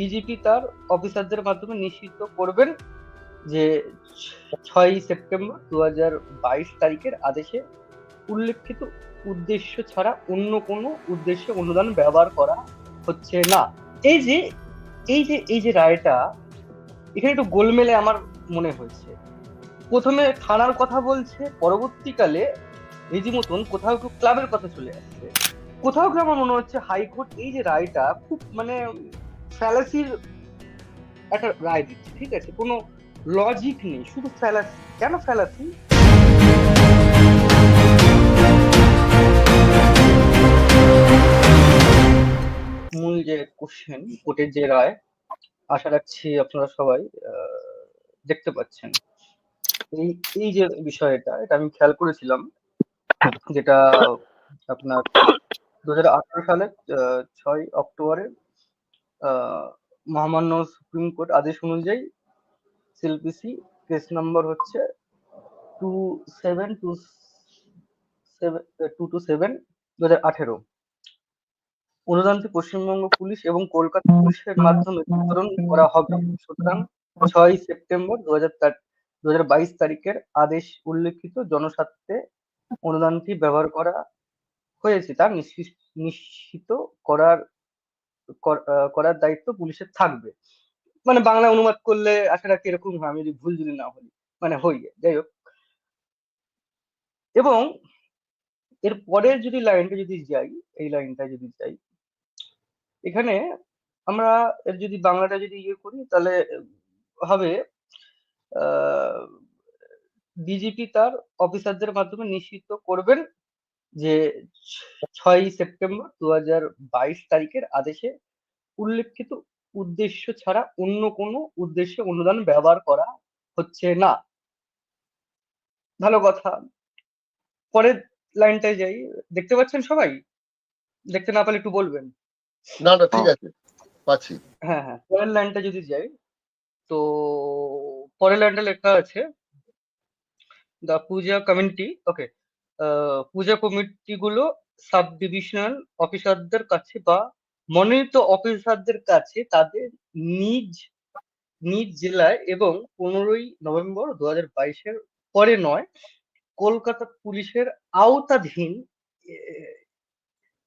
DGP তার অফিসারদের মাধ্যমে নিশ্চিত করবেন যে ছয়ই সেপ্টেম্বর দু হাজার বাইশ তারিখের আদেশে উল্লেখিত উদ্দেশ্য ছাড়া অন্য কোনো উদ্দেশ্যে অনুদান ব্যবহার করা হচ্ছে না। এই যে এই যে এই যে রায়টা, এখানে একটু গোলমেলে আমার মনে হয়েছে। প্রথমে থানার কথা বলছে, পরবর্তীকালে রীতিমতন কোথাও একটু ক্লাবের কথা চলে আসছে। কোথাও কি আমার মনে হচ্ছে হাইকোর্ট এই যে রায়টা খুব মানে ফ্যালাসির একটা রায় দিচ্ছে, ঠিক আছে? কোনো লজিক নেই, শুধু ফ্যালাসি কেন ফ্যালাসি মূল যে কোশ্চেন কোর্টের যে রায়, আশা রাখছি আপনারা সবাই দেখতে পাচ্ছেন। এই এই যে বিষয়টা, এটা আমি খেয়াল করেছিলাম, যেটা আপনার দু হাজার আঠারো সালে ছয় অক্টোবরে মহামান্য সুপ্রিম কোর্ট আদেশ অনুযায়ী সিএলপিসি কেস নাম্বার হচ্ছে two seven two seven two two seven দু হাজার আঠেরো। অনুদানটি পশ্চিমবঙ্গ পুলিশ এবং কলকাতা পুলিশের মাধ্যমে বিতরণ করা হবে। সুতরাং ছয় সেপ্টেম্বর দু হাজার বাইশ তারিখের আদেশ উল্লেখিত জনস্বার্থে অনুদানটি ব্যবহার করা হয়েছে তা নিশ্চিত করার করার দায়িত্ব পুলিশের থাকবে। মানে বাংলা অনুবাদ করলে আশা রাখি এরকম হয়, আমি যদি ভুল যদি না হই মানে হই, যাই হোক। এবং এর পরের যদি লাইনটা যদি যাই, এই লাইনটা যদি যাই, এখানে আমরা এর যদি বাংলাটা যদি ইয়ে করি, তাহলে হবে ডিজিপি তার অফিসারদের মাধ্যমে নিশ্চিত করবেন যে ছয়ই সেপ্টেম্বর দু বাইশ তারিখের আদেশে উল্লেখিত উদ্দেশ্য ছাড়া অন্য কোনো উদ্দেশ্যে অনুদান ব্যবহার করা হচ্ছে না। ভালো কথা। পরের লাইনটায় যাই। দেখতে পাচ্ছেন সবাই? দেখতে না পেলে একটু বলবেন। না না ঠিক আছে পাচ্ছি। হ্যাঁ হ্যাঁ পরের লাইনটা যদি যাই তো পরের লাইনটা লেখা আছে the puja committee okay puja কমিটিগুলো sub divisional অফিসারদের কাছে বা মনোনীত অফিসারদের কাছে তাদের নিজ নিজ জেলায় এবং পনেরোই নভেম্বর দু হাজার বাইশের পরে নয়, কলকাতা পুলিশের আওতাধীন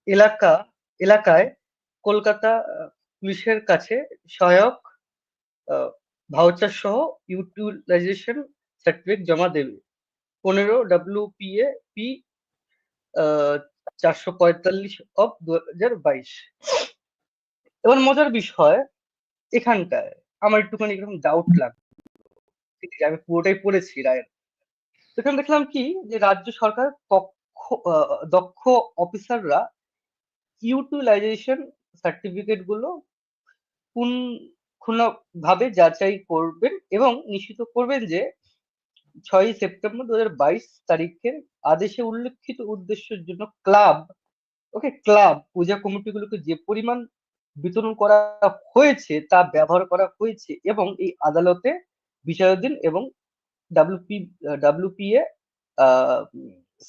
এলাকা, এলাকায় কলকাতা পুলিশের কাছে সহায়ক ভাউচার সহ ইউটিলাইজেশন সার্টিফিকেট জমা দেবে। পনেরো ডাব্লিউপিএ পি এ পি চারশো পঁয়তাল্লিশ অফ দু হাজার বাইশ। এবার মজার বিষয় এখানটায় আমার একটুখানি এরকম ডাউট আছে, আমি পুরোটাই পড়েছি রায়ের। এখানে দেখলাম কি, যে রাজ্য সরকার দক্ষ অফিসাররা ইউটিলাইজেশন সার্টিফিকেটগুলো কোন ভাবে যাচাই করবেন এবং নিশ্চিত করবেন যে ছয়ই সেপ্টেম্বর দু তারিখের আদেশে উল্লেখিত উদ্দেশ্যের জন্য ক্লাব ওকে ক্লাব পূজা কমিটিগুলোকে যে পরিমাণ বিতরণ করা হয়েছে তা ব্যবহার করা হয়েছে এবং এই আদালতে বিচারাধীন এবং WP WPA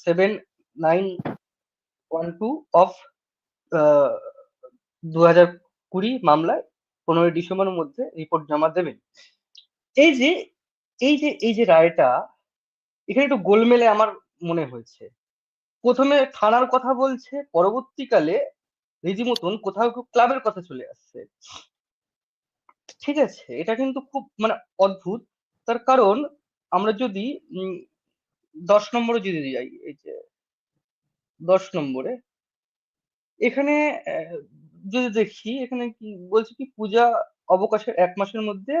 seven nine one two of দু হাজার কুড়ি মামলায় পনেরোই ডিসেম্বরের মধ্যে রিপোর্ট জমা দেবেন। এই যে এই যে এই যে রায়টা, এখানে একটু গোলমেলে আমার মনে হয়েছে। প্রথমে থানার কথা বলছে, পরবর্তীকালে রীতিমতন কোথাও একটু ক্লাবের কথা চলে আসছে। ঠিক আছে, এটা কিন্তু খুব মানে অদ্ভুত। তার কারণ আমরা যদি দশ নম্বরে যদি যাই, এই যে দশ নম্বরে, এখানে যদি দেখি, এখানে কি বলছে কি, পূজা অবকাশের এক মাসের মধ্যে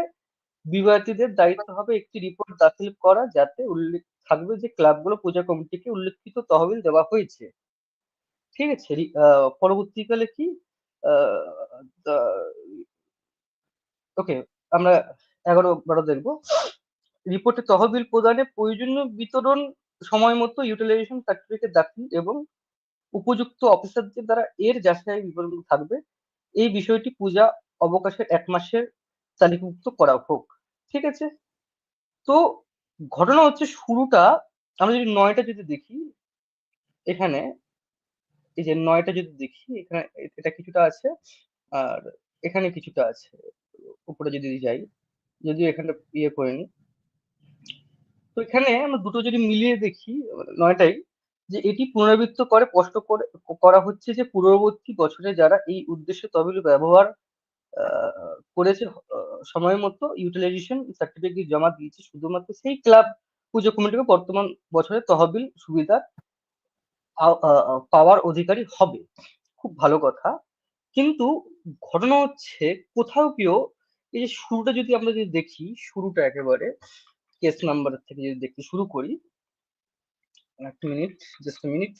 বিবাহিতদের দায়িত্ব হবে একটি রিপোর্ট দাখিল করা যাতে উল্লেখ, থাকবে যে ক্লাবগুলো পূজা কমিটিকে উল্লেখিত তহবিল দেওয়া হয়েছে। ঠিক আছে পরবর্তীকালে কি? ওকে আমরা এগারো বারো দেখব। রিপোর্টে তহবিল প্রদানে প্রয়োজনীয় বিতরণ সময় মতো ইউটিলাইজেশন সার্টিফিকেট দাখিল এবং উপযুক্ত অফিসারদের দ্বারা এর যাচাই বিবরণ থাকবে। এই বিষয়টি পূজা অবকাশের এক মাসের তালিকাভুক্ত করা হোক। ঠিক আছে? তো ঘটনা হচ্ছে শুরুটা, আমরা যদি নয়টা যদি দেখি, এখানে, এই যে নয়টা যদি দেখি, এখানে এটা কিছুটা আছে, আর এখানে কিছুটা আছে, উপরে যদি যাই, যদিও এখানে ইয়ে করিনি তো এখানে আমরা দুটো যদি মিলিয়ে দেখি মানে নয়টাই, যে এটি পুনরাবৃত্ত করে, স্পষ্ট করে, করা হচ্ছে যে পূর্ববর্তী বছরে যারা এই উদ্দেশ্যে তহবিল ব্যবহার করেছে সময় মতো ইউটিলাইজেশন সার্টিফিকেট জমা দিয়েছে। শুধুমাত্র সেই ক্লাব পুজো কমিটিকে বর্তমান বছরে তহবিল সুবিধা পাওয়ার অধিকারী হবে। খুব ভালো কথা। কিন্তু ঘটনা হচ্ছে, কোথাও কেউ এই যে শুরুটা যদি আমরা যদি দেখি, শুরুটা একেবারে কেস নাম্বার থেকে যদি দেখতে শুরু করি এক মিনিট জাস্ট মিনিট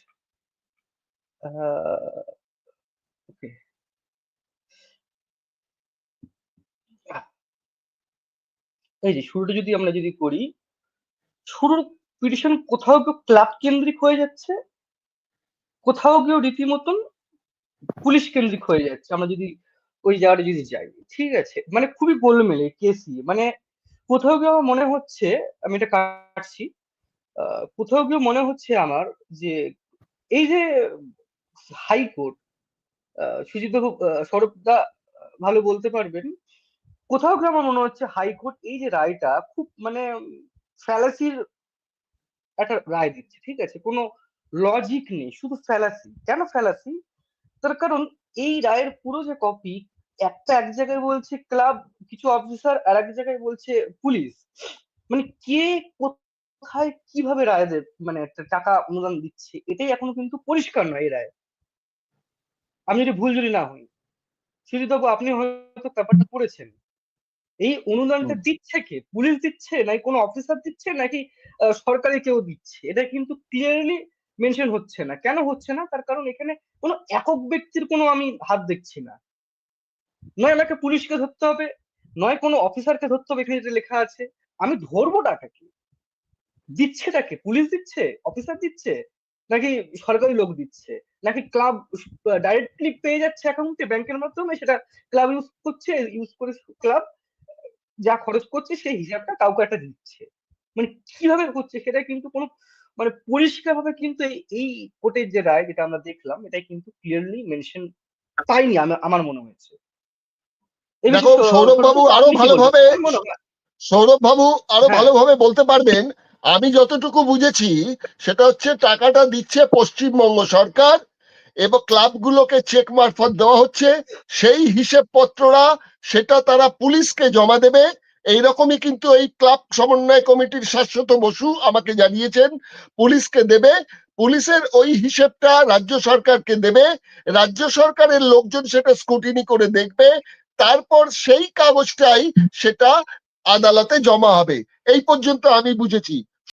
ওকে এই যে শুরুটা যদি আমরা যদি করি, শুরুর পিটিশন কোথাও কেউ ক্লাব কেন্দ্রিক হয়ে যাচ্ছে, কোথাও কেউ রীতিমতন পুলিশ কেন্দ্রিক হয়ে যাচ্ছে। আমরা যদি ওই জায়গাটা যদি যাই, ঠিক আছে? মানে খুবই গোলমেলে, কেসি। মানে কোথাও কেউ আমার মনে হচ্ছে, আমি এটা কাটছি কোথাও কেউ মনে হচ্ছে আমার যে এই যে হাইকোর্ট সুজিত সৌরভ দা ভালো বলতে পারবেন কোথাও গিয়ে আমার মনে হচ্ছে হাইকোর্ট এই যে রায়টা খুব মানে ফ্যালাসির একটা রায় দিচ্ছে, ঠিক আছে? কোনো লজিক নেই, শুধু ফ্যালাসি কেন ফ্যালাসি তার কারণ এই রায়ের পুরো যে কপি একটা এক জায়গায় বলছে ক্লাব কিছু অফিসার আর এক জায়গায় বলছে পুলিশ মানে কে কোথায় কীভাবে রায় দেবে মানে একটা টাকা অনুদান দিচ্ছে, এটাই এখনও কিন্তু পরিষ্কার নয় এই রায়। আমি যদি ভুল যদি না হই সুজিতবাবু আপনি হয়তো ব্যাপারটা পড়েছেন এই অনুদানটা দিচ্ছে কে? পুলিশ দিচ্ছে নাকি কোনো অফিসার দিচ্ছে নাকি সরকারি কেউ দিচ্ছে? এটা কিন্তু ক্লিয়ারলি মেনশন হচ্ছে না। কেন হচ্ছে না? তার কারণ এখানে কোনো একক ব্যক্তির কোনো আমি হাত দেখছি না। নয় আমাকে পুলিশকে ধরতে হবে নয় কোনো অফিসারকে ধরতে হবে এখানে যেটা লেখা আছে। আমি ধরবো টাকাকে দিচ্ছেটাকে পুলিশ দিচ্ছে? অফিসার দিচ্ছে? নাকি সরকারি লোক দিচ্ছে? নাকি ক্লাব ডাইরেক্টলি পেয়ে যাচ্ছে অ্যাকাউন্টে ব্যাংকের মাধ্যমে সেটা ক্লাব ইউজ করছে ইউজ করে ক্লাব যা খরচ করছে সেই হিসাবটা কাউকে একটা দিচ্ছে মানে কীভাবে হচ্ছে সেটা কিন্তু কোনো মানে পরিষ্কার ভাবে কিন্তু এই কোর্টের যে রায় যেটা আমরা দেখলাম এটা কিন্তু ক্লিয়ারলি মেনশন পাইনি আমার মনে হয়েছে দেখো, সৌরভ আরও ভালোভাবে বলবেন? আমার সৌরভ বাবু আরও হ্যাঁ। ভালোভাবে বলতে পারবেন আমি যতটুকু বুঝেছি সেটা হচ্ছে টাকাটা দিচ্ছে পশ্চিমবঙ্গ সরকার এবং ক্লাবগুলোকে চেক মারফত দেওয়া হচ্ছে সেই হিসেবপত্ররা সেটা তারা পুলিশকে জমা দেবে। এইরকমই কিন্তু এই ক্লাব সমন্বয় কমিটির শাশ্বত বসু আমাকে জানিয়েছেন, পুলিশকে দেবে। পুলিশের ওই হিসেবটা রাজ্য সরকারকে দেবে। রাজ্য সরকারের লোকজন সেটা স্কুটিনি করে দেখবে। তারপর সেই কাগজটাই সেটা আদালতে জমা হবে। এই পর্যন্ত আমি বুঝেছি।